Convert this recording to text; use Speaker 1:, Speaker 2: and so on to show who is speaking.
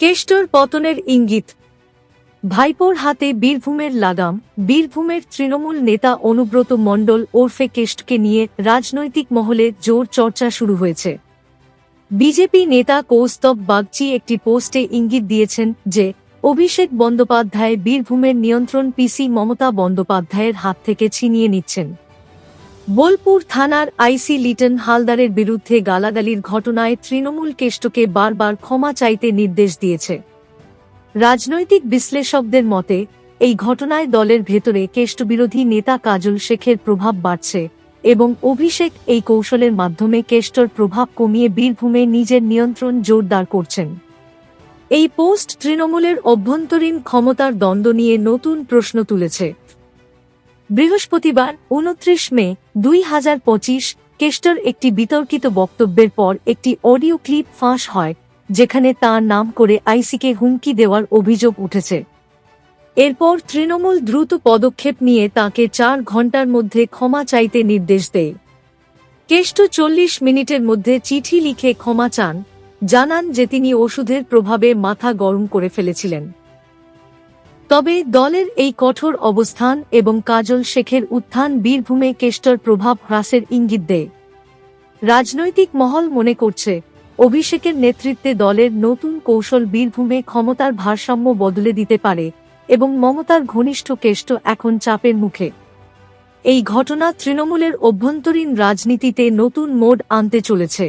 Speaker 1: কেষ্টর পতনের ইঙ্গিত। ভাইপোর হাতে বীরভূমের লাগাম, বীরভূমের তৃণমূল নেতা অনুব্রত মণ্ডল ওরফে কেষ্টকে নিয়ে রাজনৈতিক মহলে জোর চর্চা শুরু হয়েছে। বিজেপি নেতা কৌস্তব বাগচি একটি পোস্টে ইঙ্গিত দিয়েছেন যে, অভিষেক বন্দ্যোপাধ্যায় বীরভূমের নিয়ন্ত্রণ পিসি মমতা বন্দ্যোপাধ্যায়ের হাত থেকে ছিনিয়ে নিচ্ছেন। বোলপুর থানার আইসি লিটন হালদারের বিরুদ্ধে গালাগালির ঘটনায় তৃণমূল কেষ্টকে বারবার ক্ষমা চাইতে নির্দেশ দিয়েছে। রাজনৈতিক বিশ্লেষকদের মতে, এই ঘটনায় দলের ভেতরে কেষ্টবিরোধী নেতা কাজল শেখের প্রভাব বাড়ছে এবং অভিষেক এই কৌশলের মাধ্যমে কেষ্টর প্রভাব কমিয়ে বীরভূমে নিজের নিয়ন্ত্রণ জোরদার করছেন। এই পোস্ট তৃণমূলের অভ্যন্তরীণ ক্ষমতার দ্বন্দ্ব নিয়ে নতুন প্রশ্ন তুলেছে। বৃহস্পতিবার, উনত্রিশ মে, দুই হাজার পঁচিশ, কেষ্টর একটি বিতর্কিত বক্তব্যের পর একটি অডিও ক্লিপ ফাঁস হয়, যেখানে তার নাম করে আইসিকে হুমকি দেওয়ার অভিযোগ উঠেছে। এরপর তৃণমূল দ্রুত পদক্ষেপ নিয়ে তাকে চার ঘণ্টার মধ্যে ক্ষমা চাইতে নির্দেশ দেয়। কেষ্ট চল্লিশ মিনিটের মধ্যে চিঠি লিখে ক্ষমা চান, জানান যে তিনি ওষুধের প্রভাবে মাথা গরম করে ফেলেছিলেন। তবে দলের এই কঠোর অবস্থান এবং কাজল শেখের উত্থান বীরভূমে কেষ্টর প্রভাব হ্রাসের ইঙ্গিত দেয়। রাজনৈতিক মহল মনে করছে, অভিষেকের নেতৃত্বে দলের নতুন কৌশল বীরভূমে ক্ষমতার ভারসাম্য বদলে দিতে পারে এবং মমতার ঘনিষ্ঠ কেষ্ট এখন চাপের মুখে। এই ঘটনা তৃণমূলের অভ্যন্তরীণ রাজনীতিতে নতুন মোড় আনতে চলেছে।